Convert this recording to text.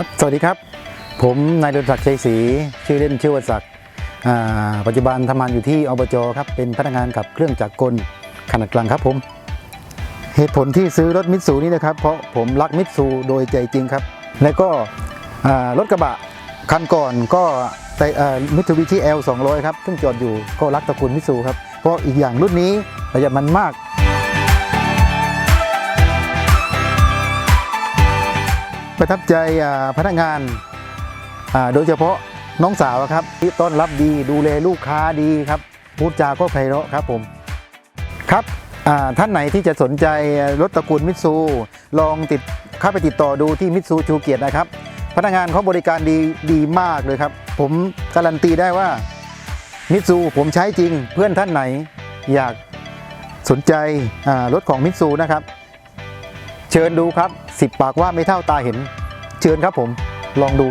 ครับ สวัสดีครับ ผมนายดลศักดิ์ชัยศรีชื่อเล่นชื่อวศักดิ์ปัจจุบันทำงานอยู่ที่อบจครับ เป็นพนักงานขับเครื่องจักรกลขนาดกลางครับผม เหตุผลที่ซื้อรถมิตซูนี่นะครับ เพราะผมรักมิตซูโดยใจจริงครับ และก็รถกระบะคันก่อนก็มิตซูบิชิ L 200 ครับ ซึ่งจอดอยู่ก็รักตระกูลมิตซูครับ เพราะอีกอย่างรุ่นนี้ประหยัดมันมาก ประทับใจพนักงานโดยเฉพาะน้องสาวครับที่ต้อนรับดีดูแลลูกค้าดีครับพูดจาก็ไพเราะครับผมครับท่านไหนที่จะสนใจรถตระกูลมิตซูลองติดเข้าไปติดต่อดูที่มิตซูชูเกียรตินะครับ พนักงานเขาบริการดีดีมากเลยครับ ผมการันตีได้ว่ามิตซูผมใช้จริง เพื่อนท่านไหนอยากสนใจรถของมิตซูนะครับ เชิญดูครับ 10 ปากว่าไม่เท่าตาเห็น เชิญครับผมลองดู